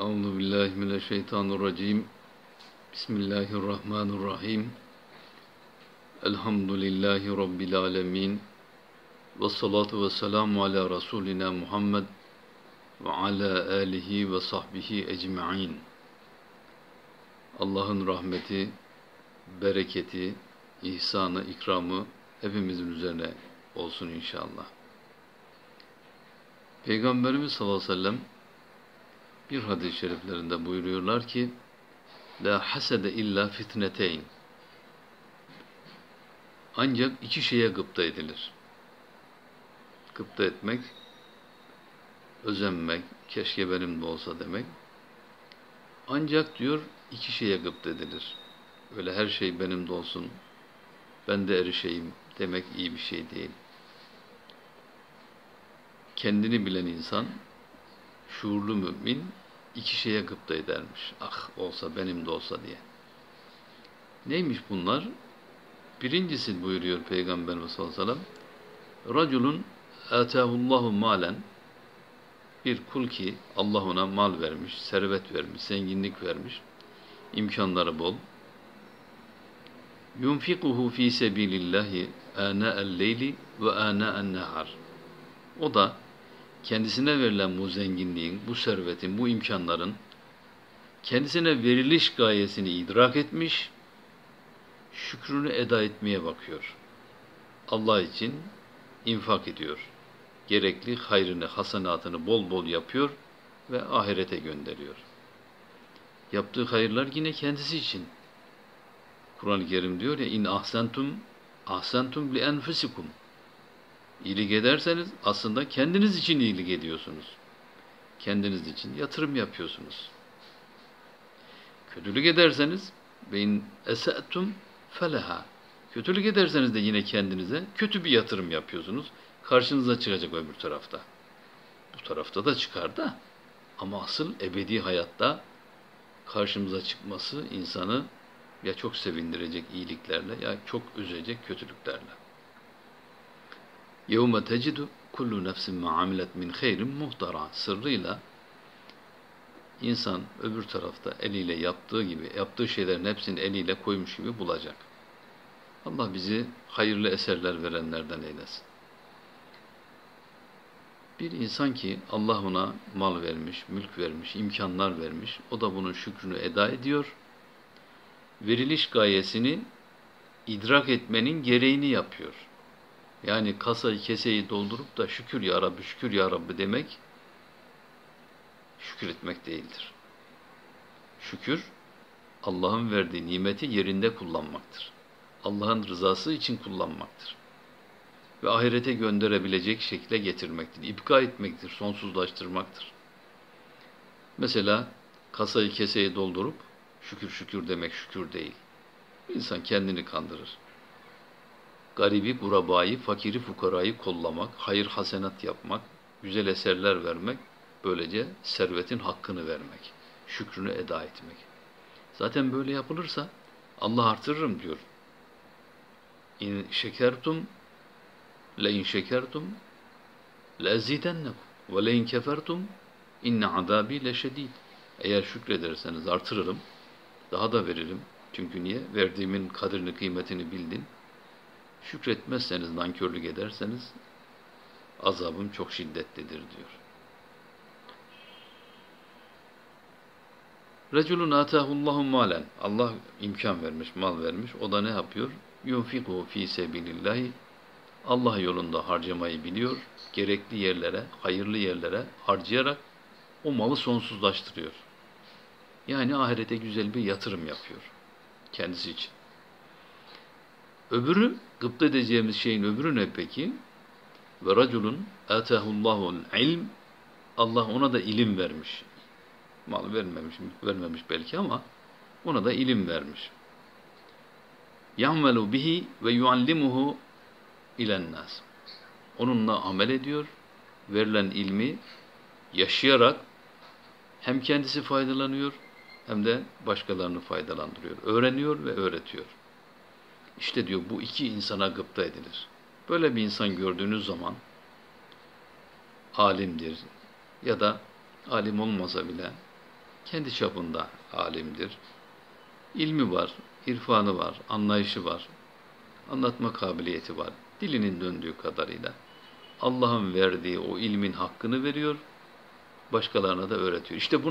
Euzu billahi mineşşeytanirracim. Bismillahirrahmanirrahim. Elhamdülillahi rabbil alamin. Ve salatu ve selamu ala rasulina Muhammed ve ala alihi ve sahbihi ecmaîn. Allah'ın rahmeti, bereketi, ihsanı, ikramı hepimizin üzerine olsun inşallah. Peygamberimiz sallallahu aleyhi ve sellem bir hadis-i şeriflerinde buyuruyorlar ki La hasede illa fitneteyn Ancak iki şeye gıpta edilir. Gıpta etmek, özenmek, keşke benim de olsa demek. Ancak diyor iki şeye gıpta edilir. Öyle her şey benim de olsun, ben de erişeyim demek iyi bir şey değil. Kendini bilen insan, şuurlu mümin iki şeye gıpta edermiş. Ah olsa benim de olsa diye. Neymiş bunlar? Birincisi buyuruyor Peygamberimiz sallallahu aleyhi ve sellem. Raculun atahullahu malen bir kul ki Allah ona mal vermiş, servet vermiş, zenginlik vermiş, imkanları bol. Yunfikuhu fi sebilillahi ana'el leyli ve ana'en nehar. O da kendisine verilen bu zenginliğin, bu servetin, bu imkanların kendisine veriliş gayesini idrak etmiş, şükrünü eda etmeye bakıyor. Allah için infak ediyor. Gerekli hayrını, hasanatını bol bol yapıyor ve ahirete gönderiyor. Yaptığı hayırlar yine kendisi için. Kur'an-ı Kerim diyor ya in ahsentum ahsentum li enfusikum. İyilik ederseniz aslında kendiniz için iyilik ediyorsunuz. Kendiniz için yatırım yapıyorsunuz. Kötülük ederseniz beyin esetum feleha. Kötülük ederseniz de yine kendinize kötü bir yatırım yapıyorsunuz. Karşınıza çıkacak öbür tarafta. Bu tarafta da çıkar da ama asıl ebedi hayatta karşımıza çıkması insanı ya çok sevindirecek iyiliklerle ya çok üzecek kötülüklerle. يَوْمَ تَجِدُ كُلُّ نَفْسٍ مَا عَمِلَتْ مِنْ خَيْرٍ muhtara sırrıyla insan öbür tarafta eliyle yaptığı gibi, yaptığı şeylerin hepsini eliyle koymuş gibi bulacak. Allah bizi hayırlı eserler verenlerden eylesin. Bir insan ki Allah ona mal vermiş, mülk vermiş, imkanlar vermiş, o da bunun şükrünü eda ediyor. Veriliş gayesini idrak etmenin gereğini yapıyor. Yani kasayı keseyi doldurup da şükür ya Rabbi, şükür ya Rabbi demek şükür etmek değildir. Şükür Allah'ın verdiği nimeti yerinde kullanmaktır. Allah'ın rızası için kullanmaktır. Ve ahirete gönderebilecek şekle getirmektir. İbka etmektir, sonsuzlaştırmaktır. Mesela kasayı keseyi doldurup şükür şükür demek şükür değil. İnsan kendini kandırır garibi, gurabayı, fakiri, fukarayı kollamak, hayır hasenat yapmak, güzel eserler vermek, böylece servetin hakkını vermek, şükrünü eda etmek. Zaten böyle yapılırsa Allah artırırım diyor. İn şekertum le in şekertum le ezidennekum ve le in kefertum inne azabi le şedid. Eğer şükrederseniz artırırım, daha da veririm. Çünkü niye? Verdiğimin kadrini, kıymetini bildin. Şükretmezseniz, nankörlük ederseniz azabım çok şiddetlidir diyor. Reculun atahullahu malen. Allah imkan vermiş, mal vermiş. O da ne yapıyor? Yunfiku fi sebilillahi. Allah yolunda harcamayı biliyor. Gerekli yerlere, hayırlı yerlere harcayarak o malı sonsuzlaştırıyor. Yani ahirete güzel bir yatırım yapıyor. Kendisi için. Öbürü, gıpta edeceğimiz şeyin öbürü ne peki? Ve raculun atahullahul ilm Allah ona da ilim vermiş. Mal vermemiş, vermemiş belki ama ona da ilim vermiş. Ya'melu bihi ve yuallimuhu ilen nas. Onunla amel ediyor. Verilen ilmi yaşayarak hem kendisi faydalanıyor hem de başkalarını faydalandırıyor. Öğreniyor ve öğretiyor. İşte diyor bu iki insana gıpta edilir. Böyle bir insan gördüğünüz zaman alimdir ya da alim olmasa bile kendi çapında alimdir. İlmi var, irfanı var, anlayışı var, anlatma kabiliyeti var. Dilinin döndüğü kadarıyla Allah'ın verdiği o ilmin hakkını veriyor, başkalarına da öğretiyor. İşte bu